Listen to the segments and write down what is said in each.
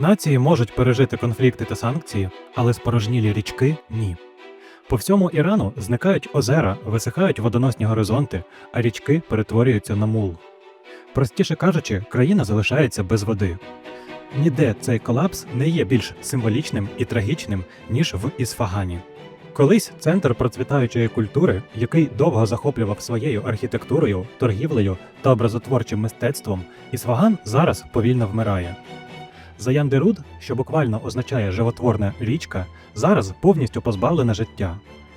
Нації можуть пережити конфлікти та санкції, але спорожнілі річки ні. По всьому Ірану зникають озера, висихають водоносні горизонти, а річки перетворюються на мул. Простіше кажучи, країна залишається без води. Ніде цей колапс не є більш символічним і трагічним, ніж в Ісфагані. Колись центр процвітаючої культури, який довго захоплював своєю архітектурою, торгівлею та образотворчим мистецтвом, Ісфаган зараз повільно вмирає. Заяндеруд, що буквально означає животворна річка, зараз повністю позбавлена життя.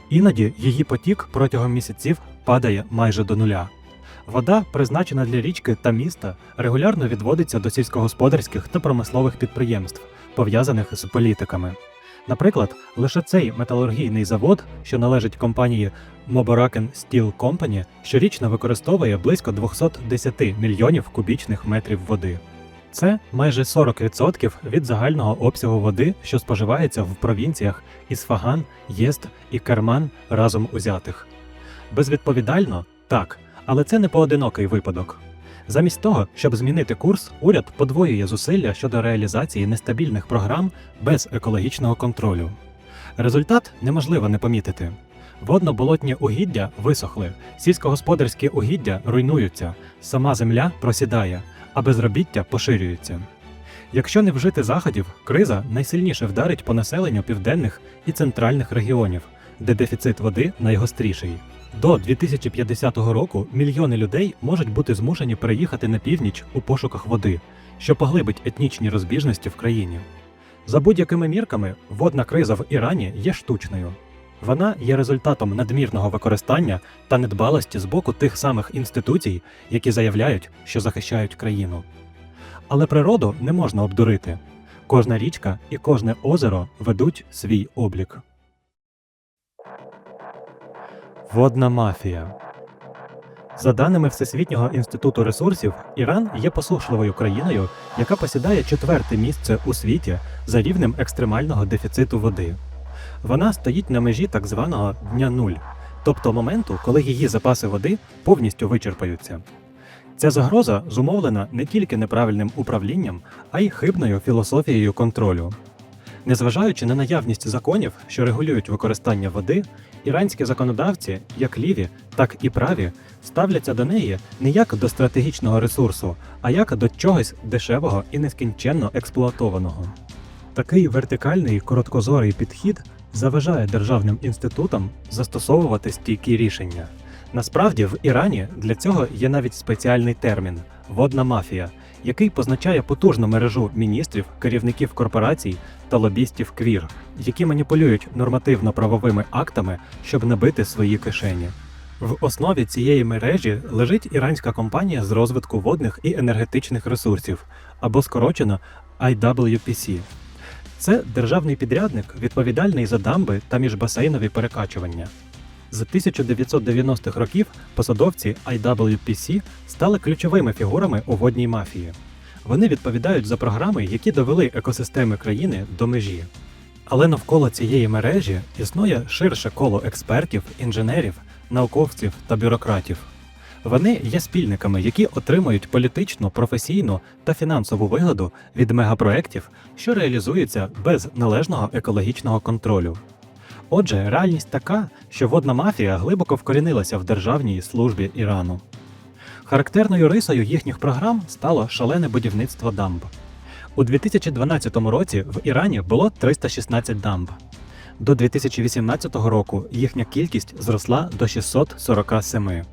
Іноді її потік протягом місяців падає майже до нуля. Вода, призначена для річки та міста, регулярно відводиться до сільськогосподарських та промислових підприємств, пов'язаних з політиками. Наприклад, лише цей металургійний завод, що належить компанії Moboraken Steel Company, щорічно використовує близько 210 мільйонів кубічних метрів води. Це майже 40% від загального обсягу води, що споживається в провінціях Ісфаган, Єзд і Керман разом узятих. Безвідповідально так, але це не поодинокий випадок. Замість того, щоб змінити курс, уряд подвоює зусилля щодо реалізації нестабільних програм без екологічного контролю. Результат неможливо не помітити. Водно-болотні угіддя висохли, сільськогосподарські угіддя руйнуються, сама земля просідає, а безробіття поширюється. Якщо не вжити заходів, криза найсильніше вдарить по населенню південних і центральних регіонів, де дефіцит води найгостріший. До 2050 року мільйони людей можуть бути змушені переїхати на північ у пошуках води, що поглибить етнічні розбіжності в країні. За будь-якими мірками, водна криза в Ірані є штучною. Вона є результатом надмірного використання та недбалості з боку тих самих інституцій, які заявляють, що захищають країну. Але природу не можна обдурити. Кожна річка і кожне озеро ведуть свій облік. Водна мафія. За даними Всесвітнього інституту ресурсів, Іран є посушливою країною, яка посідає четверте місце у світі за рівнем екстремального дефіциту води. Вона стоїть на межі так званого дня нуль, тобто моменту, коли її запаси води повністю вичерпаються. Ця загроза зумовлена не тільки неправильним управлінням, а й хибною філософією контролю. Незважаючи на наявність законів, що регулюють використання води, іранські законодавці, як ліві, так і праві, ставляться до неї не як до стратегічного ресурсу, а як до чогось дешевого і нескінченно експлуатованого. Такий вертикальний короткозорий підхід заважає державним інститутам застосовувати стійкі рішення. Насправді в Ірані для цього є навіть спеціальний термін водна мафія, який позначає потужну мережу міністрів, керівників корпорацій та лобістів квір, які маніпулюють нормативно-правовими актами, щоб набити свої кишені. В основі цієї мережі лежить іранська компанія з розвитку водних і енергетичних ресурсів, або скорочено IWPC. Це державний підрядник, відповідальний за дамби та міжбасейнові перекачування. З 1990-х років посадовці IWPC стали ключовими фігурами у водній мафії. Вони відповідають за програми, які довели екосистеми країни до межі. Але навколо цієї мережі існує ширше коло експертів, інженерів, науковців та бюрократів. Вони є спільниками, які отримують політичну, професійну та фінансову вигоду від мегапроєктів, що реалізуються без належного екологічного контролю. Отже, реальність така, що водна мафія глибоко вкорінилася в державній службі Ірану. Характерною рисою їхніх програм стало шалене будівництво дамб. У 2012 році в Ірані було 316 дамб. До 2018 року їхня кількість зросла до 647.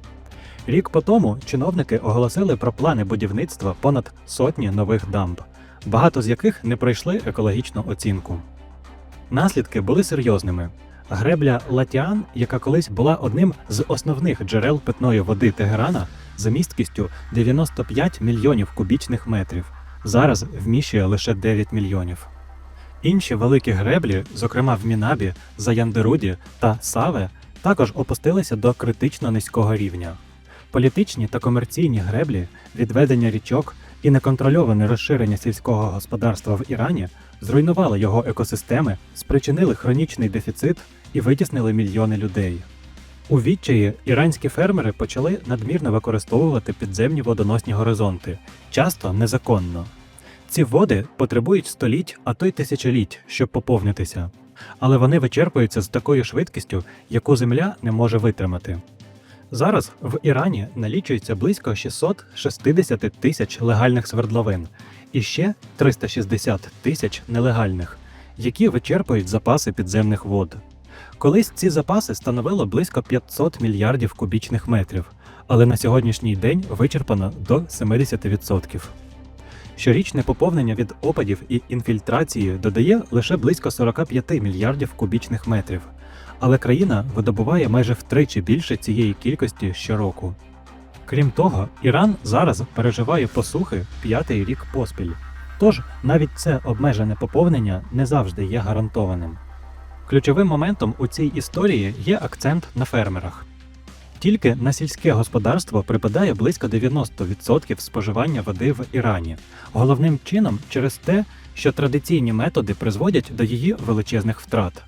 Рік по тому чиновники оголосили про плани будівництва понад сотні нових дамб, багато з яких не пройшли екологічну оцінку. Наслідки були серйозними. Гребля Латіан, яка колись була одним з основних джерел питної води Тегерана, за місткістю 95 мільйонів кубічних метрів, зараз вміщує лише 9 мільйонів. Інші великі греблі, зокрема в Мінабі, Заяндеруді та Саве, також опустилися до критично низького рівня. Політичні та комерційні греблі, відведення річок і неконтрольоване розширення сільського господарства в Ірані зруйнували його екосистеми, спричинили хронічний дефіцит і витіснили мільйони людей. У відчаї іранські фермери почали надмірно використовувати підземні водоносні горизонти, часто незаконно. Ці води потребують століть, а то й тисячоліть, щоб поповнитися. Але вони вичерпуються з такою швидкістю, яку Земля не може витримати. Зараз в Ірані налічується близько 660 тисяч легальних свердловин і ще 360 тисяч нелегальних, які вичерпують запаси підземних вод. Колись ці запаси становило близько 500 мільярдів кубічних метрів, але на сьогоднішній день вичерпано до 70%. Щорічне поповнення від опадів і інфільтрації додає лише близько 45 мільярдів кубічних метрів, але країна видобуває майже втричі більше цієї кількості щороку. Крім того, Іран зараз переживає посухи п'ятий рік поспіль. Тож навіть це обмежене поповнення не завжди є гарантованим. Ключовим моментом у цій історії є акцент на фермерах. Тільки на сільське господарство припадає близько 90% споживання води в Ірані, головним чином через те, що традиційні методи призводять до її величезних втрат.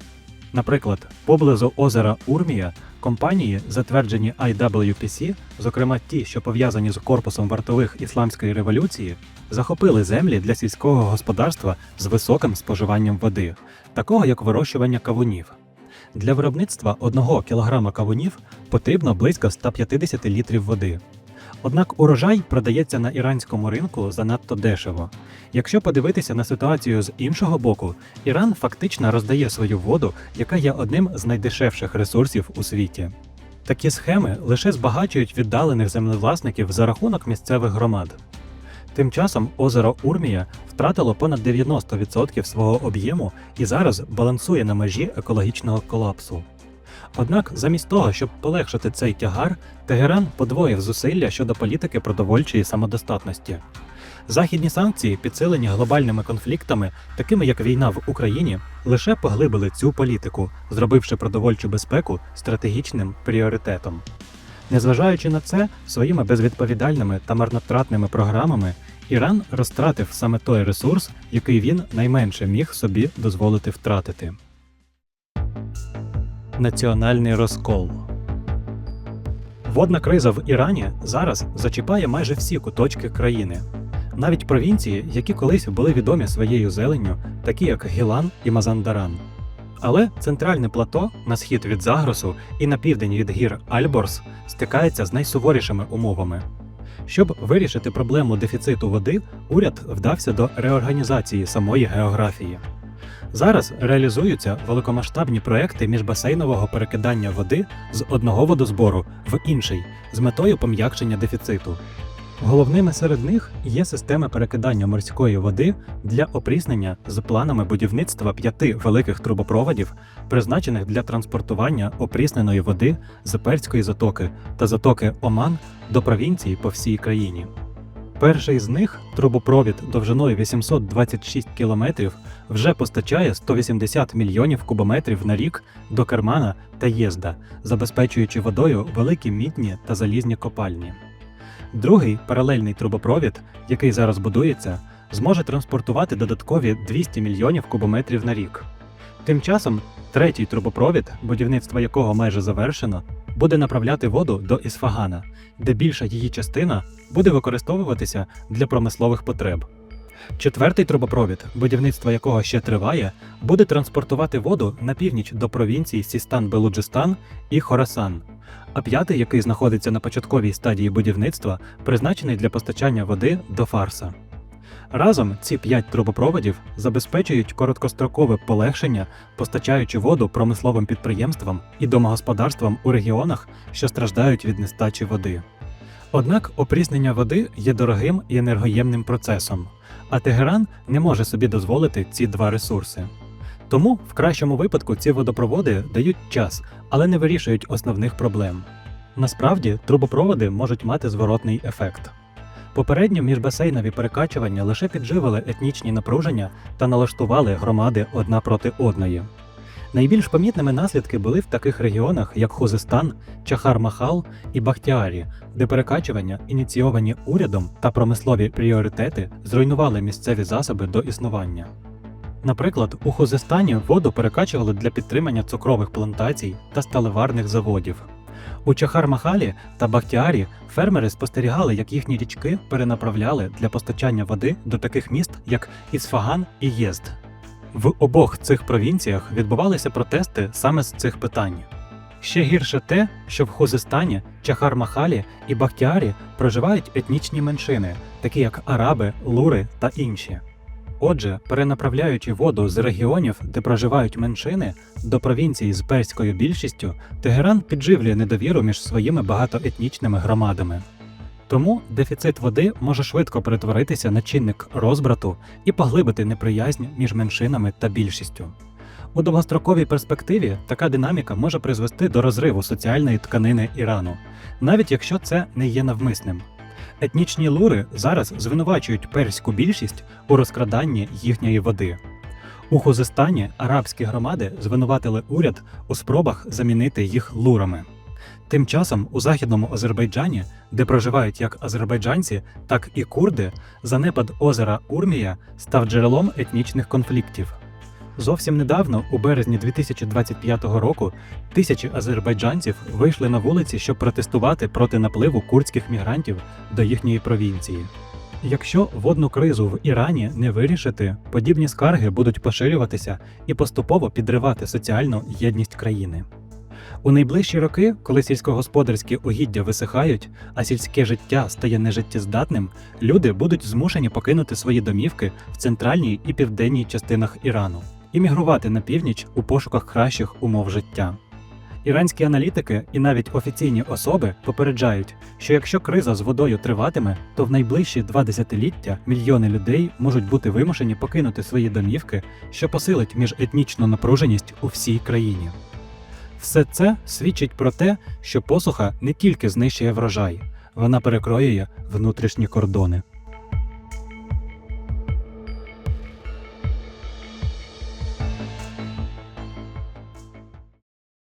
Наприклад, поблизу озера Урмія компанії, затверджені IWPC, зокрема ті, що пов'язані з корпусом вартових ісламської революції, захопили землі для сільського господарства з високим споживанням води, такого як вирощування кавунів. Для виробництва 1 кг кавунів потрібно близько 150 літрів води. Однак урожай продається на іранському ринку занадто дешево. Якщо подивитися на ситуацію з іншого боку, Іран фактично роздає свою воду, яка є одним з найдешевших ресурсів у світі. Такі схеми лише збагачують віддалених землевласників за рахунок місцевих громад. Тим часом озеро Урмія втратило понад 90% свого об'єму і зараз балансує на межі екологічного колапсу. Однак, замість того, щоб полегшити цей тягар, Тегеран подвоїв зусилля щодо політики продовольчої самодостатності. Західні санкції, підсилені глобальними конфліктами, такими як війна в Україні, лише поглибили цю політику, зробивши продовольчу безпеку стратегічним пріоритетом. Незважаючи на це, своїми безвідповідальними та марнотратними програмами Іран розтратив саме той ресурс, який він найменше міг собі дозволити втратити. Національний розкол Водна криза в Ірані зараз зачіпає майже всі куточки країни. Навіть провінції, які колись були відомі своєю зеленню, такі як Гілан і Мазандаран. Але центральне плато на схід від Загросу і на південь від гір Альборс стикається з найсуворішими умовами. Щоб вирішити проблему дефіциту води, уряд вдався до реорганізації самої географії. Зараз реалізуються великомасштабні проекти міжбасейнового перекидання води з одного водозбору в інший з метою пом'якшення дефіциту. Головними серед них є системи перекидання морської води для опріснення з планами будівництва п'яти великих трубопроводів, призначених для транспортування опрісненої води з Перської затоки та затоки Оман до провінцій по всій країні. Перший з них, трубопровід довжиною 826 кілометрів, вже постачає 180 мільйонів кубометрів на рік до Кермана та Єзда, забезпечуючи водою великі мідні та залізні копальні. Другий паралельний трубопровід, який зараз будується, зможе транспортувати додаткові 200 мільйонів кубометрів на рік. Тим часом третій трубопровід, будівництво якого майже завершено, буде направляти воду до Ісфагана, де більша її частина буде використовуватися для промислових потреб. Четвертий трубопровід, будівництво якого ще триває, буде транспортувати воду на північ до провінцій Сістан-Белуджистан і Хорасан. А п'ятий, який знаходиться на початковій стадії будівництва, призначений для постачання води до Фарса. Разом ці п'ять трубопроводів забезпечують короткострокове полегшення, постачаючи воду промисловим підприємствам і домогосподарствам у регіонах, що страждають від нестачі води. Однак опріснення води є дорогим і енергоємним процесом, а Тегеран не може собі дозволити ці два ресурси. Тому в кращому випадку ці водопроводи дають час, але не вирішують основних проблем. Насправді, трубопроводи можуть мати зворотний ефект. Попередньо міжбасейнові перекачування лише підживили етнічні напруження та налаштували громади одна проти одної. Найбільш помітними наслідки були в таких регіонах, як Хузестан, Чахар-Махал і Бахтіарі, де перекачування, ініційовані урядом та промислові пріоритети зруйнували місцеві засоби до існування. Наприклад, у Хузестані воду перекачували для підтримання цукрових плантацій та сталеварних заводів. У Чахар-Махалі та Бахтіарі фермери спостерігали, як їхні річки перенаправляли для постачання води до таких міст, як Ісфаган і Єзд. В обох цих провінціях відбувалися протести саме з цих питань. Ще гірше те, що в Хузистані, Чахар-Махалі і Бахтіарі проживають етнічні меншини, такі як араби, лури та інші. Отже, перенаправляючи воду з регіонів, де проживають меншини, до провінцій з перською більшістю, Тегеран підживлює недовіру між своїми багатоетнічними громадами. Тому дефіцит води може швидко перетворитися на чинник розбрату і поглибити неприязнь між меншинами та більшістю. У довгостроковій перспективі така динаміка може призвести до розриву соціальної тканини Ірану, навіть якщо це не є навмисним. Етнічні лури зараз звинувачують перську більшість у розкраданні їхньої води. У Хузистані арабські громади звинуватили уряд у спробах замінити їх лурами. Тим часом у західному Азербайджані, де проживають як азербайджанці, так і курди, занепад озера Урмія став джерелом етнічних конфліктів. Зовсім недавно, у березні 2025 року, тисячі азербайджанців вийшли на вулиці, щоб протестувати проти напливу курдських мігрантів до їхньої провінції. Якщо водну кризу в Ірані не вирішити, подібні скарги будуть поширюватися і поступово підривати соціальну єдність країни. У найближчі роки, коли сільськогосподарські угіддя висихають, а сільське життя стає нежиттєздатним, люди будуть змушені покинути свої домівки в центральній і південній частинах Ірану і мігрувати на північ у пошуках кращих умов життя. Іранські аналітики і навіть офіційні особи попереджають, що якщо криза з водою триватиме, то в найближчі два десятиліття мільйони людей можуть бути вимушені покинути свої домівки, що посилить міжетнічну напруженість у всій країні. Все це свідчить про те, що посуха не тільки знищує врожай, вона перекроює внутрішні кордони.